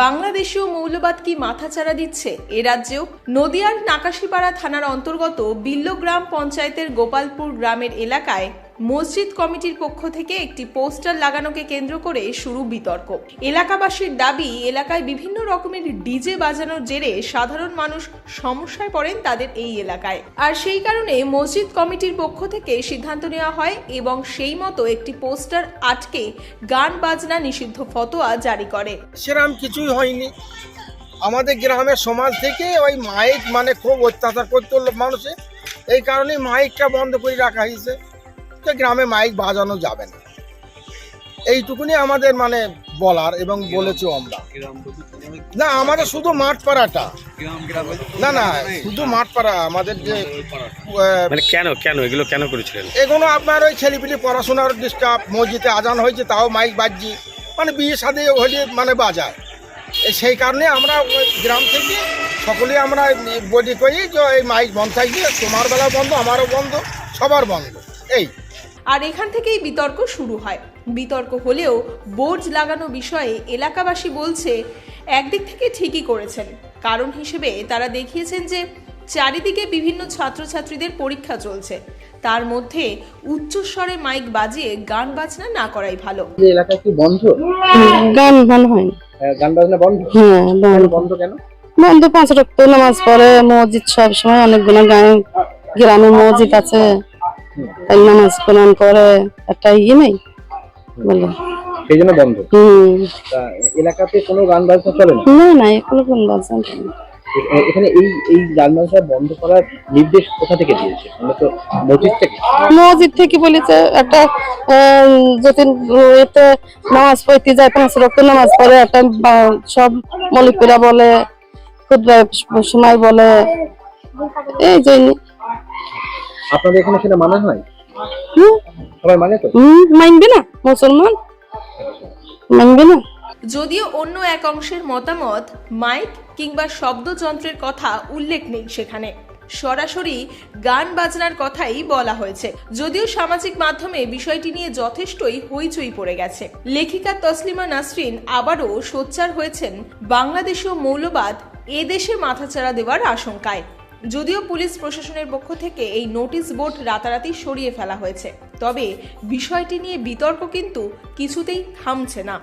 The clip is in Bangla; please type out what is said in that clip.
বাংলাদেশীয় মৌলবাদ কি মাথাচাড়া দিচ্ছে? এ রাজ্যেও নদিয়ার নাকাশিপাড়া থানার অন্তর্গত বিল্লগ্রাম পঞ্চায়েতের গোপালপুর গ্রামের এলাকায় মসজিদ কমিটির পক্ষ থেকে একটি পোস্টার লাগানোকে কেন্দ্র করে শুরু বিতর্ক। এলাকাবাসীর দাবি, এলাকায় বিভিন্ন রকমের ডিজে বাজানোর জেরে সাধারণ মানুষ সমস্যায় পড়েন তাদের এই এলাকায়। আর সেই কারণে মসজিদ কমিটির পক্ষ থেকে সিদ্ধান্ত নেওয়া হয় এবং সেই মতো একটি পোস্টার আটকে গান বাজনা নিষিদ্ধ ফতোয়া জারি করে। সেরকম কিছুই হয়নি। আমাদের গ্রামের সমাজ থেকে ওই মাইক মানে খুব অত্যাচার করতে হলো মানুষে। এই কারণে মাইকটা বন্ধ করে রাখা হয়েছে। যে গ্রামে মাইক বাজানো যাবে না। এইটুকুনি আমাদের মানে বলার এবং বলেছি আমরা। না আমাদের শুধু মাঠ পাড়াটা না না শুধু মাঠ পাড়া আমাদের যে মানে কেন কেন? এগুলো কেন করেছিলেন? এগুলো আপনার ওই ছেলেপিলি পড়াশোনার ডিস্টার্ব মসজিদে আজান হয়েছে তাও মাইক বাজছি। মানে বিয়ে সাথে হলে মানে বাজায়। সেই কারণে আমরা ওই গ্রাম থেকে সকলেই আমরা বলি করি যে এই মাইক বন্ধ থাকবে তোমার বেলা বন্ধ আমারও বন্ধ সবার বন্ধ। এই। আর এখান থেকেই বিতর্ক শুরু হয়। বিতর্ক হলেও বোর্ড লাগানো বিষয়ে এলাকাবাসী বলছে একদিক থেকে ঠিকই করেছেন। কারণ হিসেবে তারা দেখিয়েছেন যে চারিদিকে বিভিন্ন ছাত্রছাত্রীদের পরীক্ষা চলছে। তার মধ্যে উচ্চস্বরে মাইক বাজিয়ে গান বাজনা না করাই ভালো। এলাকা কি বন্ধ? গান গান হয় গান বাজনা বন্ধ? হ্যাঁ বন্ধ। বন্ধ কেন? বন্ধ পাঁচ রক্ত নামাজ পড়ে মসজিদ সব সময় অনেকগুলো গায়ে গ্রামে মসজিদ আছে। তাই নামাজ কোরআন করে একটা ইয়ে নেই? বলে। সেই জন্য বন্ধ? হম। এলাকাতে কোনো গান বাজনা চলে না? না না এগুলো কোন বাজনা এ- এখানে এই এই গান বাজনা বন্ধ করার নির্দেশ কোথা থেকে দিয়েছে? মূলত মসজিদ থেকে? মসজিদ থেকে বলেছে একটা যদি এতে নামাজ পড়তে যায় পাঁচ রক্ত নামাজ পড়ে একটা সব মলিকুরা বলে খুদ্া সময় বলে এই জন্য আপনাদের এখানে সেটা মানা হয়? সবাই মানে তো? মানবে না মুসলমান। মানবে না। যদিও অন্য এক অংশের মতামত মাইক কিংবা শব্দযন্ত্রের কথা উল্লেখ নেই সেখানে। সরাসরি গান বাজনার কথাই বলা হয়েছে। যদিও সামাজিক মাধ্যমে বিষয়টি নিয়ে যথেষ্টই হইচই পড়ে গেছে। লেখিকা তসলিমা নাসরিন আবারও সোচ্চার হয়েছেন বাংলাদেশীয় মৌলবাদ এদেশে মাথাচাড়া দেওয়ার আশঙ্কায়। যদিও পুলিশ প্রশাসনের পক্ষ থেকে এই নোটিশ বোর্ড রাতারাতি সরিয়ে ফেলা হয়েছে। তবে বিষয়টি নিয়ে বিতর্ক কিন্তু কিছুতেই থামছে না।